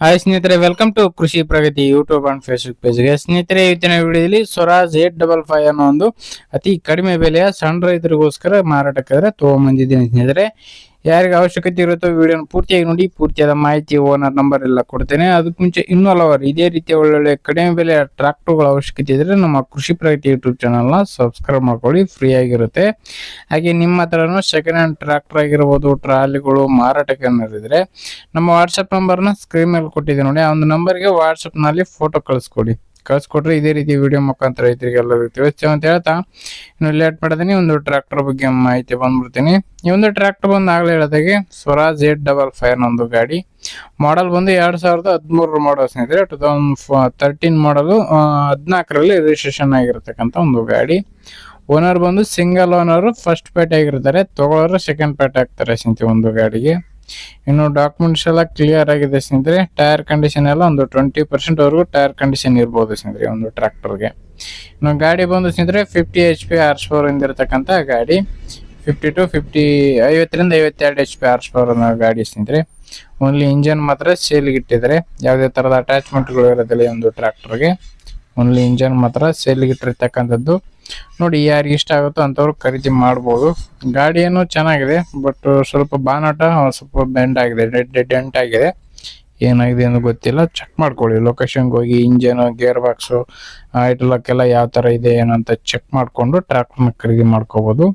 Hi ಸ್ನೇಹಿತರೆ welcome to Krishi Pragati YouTube and Facebook ಪೇಜ್ಗೆ ಸ್ನೇಹಿತರೆ, ಇವತ್ತಿನ ವಿಡಿಯೋದಲ್ಲಿ ಸ್ವರಾಜ್ ಏಟ್ ಡಬಲ್ ಫೈವ್ ಅನ್ನೋ ಒಂದು ಅತಿ ಕಡಿಮೆ ಬೆಲೆಯ ಸಣ್ಣ ರೈತರಿಗೋಸ್ಕರ ಮಾರಾಟಕ್ಕಾದ್ರೆ ತಗೊಂಬಂದಿದ್ದೀನಿ ಸ್ನೇಹಿತರೆ. ಯಾರಿಗೆ ಅವಶ್ಯಕತೆ ಇರುತ್ತೋ ವಿಡಿಯೋನ ಪೂರ್ತಿಯಾಗಿ ನೋಡಿ, ಪೂರ್ತಿಯಾದ ಮಾಹಿತಿ ಓನರ್ ನಂಬರ್ ಎಲ್ಲ ಕೊಡ್ತೇನೆ. ಅದಕ್ಕೆ ಮುಂಚೆ ಇನ್ನೂ ಹಲವಾರು ಇದೇ ರೀತಿಯ ಒಳ್ಳೊಳ್ಳೆ ಕಡಿಮೆ ಬೆಲೆ ಟ್ರಾಕ್ಟರ್ಗಳ ಅವಶ್ಯಕತೆ ಇದ್ರೆ ನಮ್ಮ ಕೃಷಿ ಪ್ರಗತಿ ಯೂಟ್ಯೂಬ್ ಚಾನಲ್ನ ಸಬ್ಸ್ಕ್ರೈಬ್ ಮಾಡ್ಕೊಳ್ಳಿ ಫ್ರೀ ಆಗಿರುತ್ತೆ. ಹಾಗೆ ನಿಮ್ಮ ಹತ್ರನೂ ಸೆಕೆಂಡ್ ಹ್ಯಾಂಡ್ ಟ್ರಾಕ್ಟರ್ ಆಗಿರ್ಬೋದು, ಟ್ರಾಲಿಗಳು, ಮಾರಾಟಕ್ಕೆ ಅನ್ನೋದಿದ್ರೆ ನಮ್ಮ ವಾಟ್ಸಪ್ ನಂಬರ್ನ ಸ್ಕ್ರೀನ್ ಮೇಲೆ ಕೊಟ್ಟಿದೆ ನೋಡಿ, ಆ ಒಂದು ನಂಬರ್ಗೆ ವಾಟ್ಸಪ್ನಲ್ಲಿ ಫೋಟೋ ಕಳಿಸ್ಕೊಡಿ. ಕಳ್ಸ್ಕೊಟ್ರೆ ಇದೇ ರೀತಿ ವಿಡಿಯೋ ಮುಖಾಂತರ ರೈತರಿಗೆ ಎಲ್ಲರಿಗೂ ತಿಳಿಸ್ತೇವೆ ಅಂತ ಹೇಳ್ತಾ, ಇನ್ನು ಲೇಟ್ ಮಾಡಿದೀನಿ ಒಂದು ಟ್ರ್ಯಾಕ್ಟರ್ ಬಗ್ಗೆ ಮಾಹಿತಿ ಬಂದ್ಬಿಡ್ತೀನಿ. ಈ ಒಂದು ಟ್ರ್ಯಾಕ್ಟರ್ ಬಂದು ಆಗಲೇ ಹೇಳಿದಾಗೆ ಸ್ವರಾಜ್ ಏಟ್ ಡಬಲ್ ಫೈವ್ ಒಂದು ಗಾಡಿ. ಮಾಡಲ್ ಬಂದು ಎರಡು ಸಾವಿರದ ಹದಿಮೂರರ ಮಾಡಲ್ ಸ್ನೇಹಿತರೆ ಟೂ ತೌಸಂಡ್ ತರ್ಟೀನ್ ಮಾಡಲು ಹದಿನಾಲ್ಕರಲ್ಲಿ ರಿಜಿಸ್ಟ್ರೇಷನ್ ಆಗಿರತಕ್ಕಂಥ ಒಂದು ಗಾಡಿ. ಓನರ್ ಬಂದು ಸಿಂಗಲ್ ಓನರು ಫಸ್ಟ್ ಪೇಟೆ ಆಗಿರ್ತಾರೆ, ತಗೊಳ್ಳೋರು ಸೆಕೆಂಡ್ ಪೇಟೆ ಆಗ್ತಾರೆ ಸ್ನೇಹಿತ ಒಂದು ಗಾಡಿಗೆ. ಇನ್ನು ಡಾಕ್ಯುಮೆಂಟ್ಸ್ ಎಲ್ಲ ಕ್ಲಿಯರ್ ಆಗಿದೆ ಸ್ನೇಹಿತರೆ. ಟೈರ್ ಕಂಡೀಷನ್ ಎಲ್ಲ ಒಂದು ಟ್ವೆಂಟಿ ಪರ್ಸೆಂಟ್ ವರೆಗೂ ಟೈರ್ ಕಂಡೀಷನ್ ಇರ್ಬೋದು ಸ್ನೇಹಿತರೆ, ಒಂದು ಟ್ರ್ಯಾಕ್ಟರ್ಗೆ ಇನ್ನು ಗಾಡಿ ಬಂದು ಸ್ನೇಹಿತರೆ fifty H P horse power ಇಂದಿರತಕ್ಕಂಥ ಗಾಡಿ. ಫಿಫ್ಟಿ ಟು ಫಿಫ್ಟಿ ಐವತ್ತರಿಂದ ಐವತ್ತೆರಡು ಎಚ್ ಪಿ ಆರ್ಸ್ ಪವರ್ ಅನ್ನೋ ಗಾಡಿ ಸ್ನೇಹಿತರೆ. ಓನ್ಲಿ ಇಂಜನ್ ಮಾತ್ರ ಸೇಲ್ಗೆ ಇಟ್ಟಿದ್ದಾರೆ. ಯಾವುದೇ ಥರದ ಅಟ್ಯಾಚ್ಮೆಂಟ್ಗಳು ಇರೋದಿಲ್ಲ ಒಂದು ಟ್ರ್ಯಾಕ್ಟರ್ಗೆ ಓನ್ಲಿ ಇಂಜನ್ ಮಾತ್ರ ಸೇಲ್ಗೆ ಇಟ್ಟಿರ್ತಕ್ಕಂಥದ್ದು. ನೋಡಿ ಯಾರಿಗೆ ಇಷ್ಟ ಆಗುತ್ತೋ ಅಂಥವ್ರು ಖರೀದಿ ಮಾಡ್ಬೋದು. ಗಾಡಿ ಚೆನ್ನಾಗಿದೆ ಬಟ್ ಸ್ವಲ್ಪ ಬಾನಾಟ, ಸ್ವಲ್ಪ ಬೆಂಡ್ ಆಗಿದೆ ಡೆಂಟ್ ಆಗಿದೆ. ಏನಾಗಿದೆ ಅಂತ ಗೊತ್ತಿಲ್ಲ. ಚೆಕ್ ಮಾಡ್ಕೊಳ್ಳಿ. ಲೊಕೇಶನ್ಗೆ ಹೋಗಿ ಇಂಜನು ಗೇರ್ ಬಾಕ್ಸು ಐಟಲಕ್ಕೆಲ್ಲ ಯಾವ ಥರ ಇದೆ, ಏನಂತ ಚೆಕ್ ಮಾಡಿಕೊಂಡು ಟ್ರ್ಯಾಕ್ಟರ್ನ ಖರೀದಿ ಮಾಡ್ಕೋಬೋದು.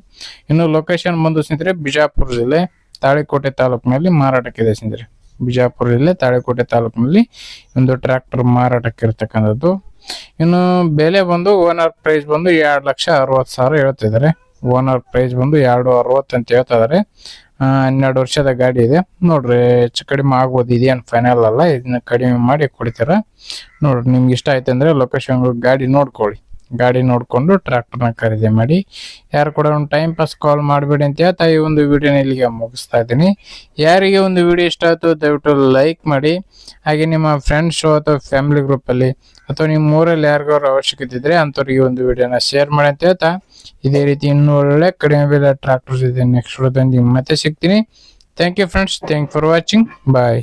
ಇನ್ನು ಲೊಕೇಶನ್ ಬಂದು ಸ್ನೇಹಿತರೆ, ಬಿಜಾಪುರ ಜಿಲ್ಲೆ, ತಾಳಿಕೋಟೆ ತಾಲೂಕಿನಲ್ಲಿ ಮಾರಾಟಕ್ಕಿದೆ ಸ್ನೇಹಿತರೆ. ಬಿಜಾಪುರ ಜಿಲ್ಲೆ, ತಾಳಿಕೋಟೆ ತಾಲೂಕಿನಲ್ಲಿ ಒಂದು ಟ್ರ್ಯಾಕ್ಟರ್ ಮಾರಾಟಕ್ಕೆ ಇರ್ತಕ್ಕಂಥದ್ದು ಇನ್ನು ಬೆಲೆ ಬಂದು ಓನರ್ ಪ್ರೈಸ್ ಬಂದು ಎರಡು ಲಕ್ಷ ಅರವತ್ತು ಸಾವಿರ ಹೇಳ್ತಿದ್ದಾರೆ. ಓನರ್ ಪ್ರೈಸ್ ಬಂದು ಎರಡು ಅರವತ್ತು ಅಂತ ಹೇಳ್ತಾ ಇದಾರೆ ಹನ್ನೆರಡು ವರ್ಷದ ಗಾಡಿ ಇದೆ. ನೋಡ್ರಿ, ಹೆಚ್ಚು ಕಡಿಮೆ ಆಗ್ಬೋದು, ಇದೇನು ಫೈನಲ್ ಅಲ್ಲ, ಇದನ್ನ ಕಡಿಮೆ ಮಾಡಿ ಕೊಡ್ತೀರಾ? ನೋಡ್ರಿ, ನಿಮ್ಗೆ ಇಷ್ಟ ಆಯ್ತು ಅಂದ್ರೆ ಲೊಕೇಶನ್ ಗಾಡಿ ನೋಡ್ಕೊಳ್ಳಿ. ಗಾಡಿ ನೋಡಿಕೊಂಡು ಟ್ರ್ಯಾಕ್ಟರ್ನ ಖರೀದಿ ಮಾಡಿ, ಯಾರು ಕೂಡ ಒಂದು ಟೈಮ್ ಪಾಸ್ ಕಾಲ್ ಮಾಡಬೇಡಿ ಅಂತ ಹೇಳ್ತಾ ಈ ಒಂದು ವಿಡಿಯೋನ ಇಲ್ಲಿಗೆ ಮುಗಿಸ್ತಾ ಇದ್ದೀನಿ. ಯಾರಿಗೆ ಒಂದು ವಿಡಿಯೋ ಇಷ್ಟ ಆಯ್ತು, ದಯವಿಟ್ಟು ಲೈಕ್ ಮಾಡಿ. ಹಾಗೆ ನಿಮ್ಮ ಫ್ರೆಂಡ್ಸ್ ಅಥವಾ ಫ್ಯಾಮಿಲಿ ಗ್ರೂಪಲ್ಲಿ ಅಥವಾ ನಿಮ್ಮ ಊರಲ್ಲಿ ಯಾರಿಗಾದ್ರು ಅವಶ್ಯಕತೆ ಇದ್ದರೆ ಅಂಥವ್ರಿಗೆ ಒಂದು ವಿಡಿಯೋನ ಶೇರ್ ಮಾಡಿ ಅಂತ ಹೇಳ್ತಾ, ಇದೇ ರೀತಿ ಇನ್ನೂ ಒಳ್ಳೆ ಕಡಿಮೆ ಬೆಲೆ ಟ್ರ್ಯಾಕ್ಟರ್ಸ್ ಇದೆ. ನೆಕ್ಸ್ಟ್ ಮತ್ತೆ ಸಿಗ್ತೀನಿ. Thank you friends thank for watching bye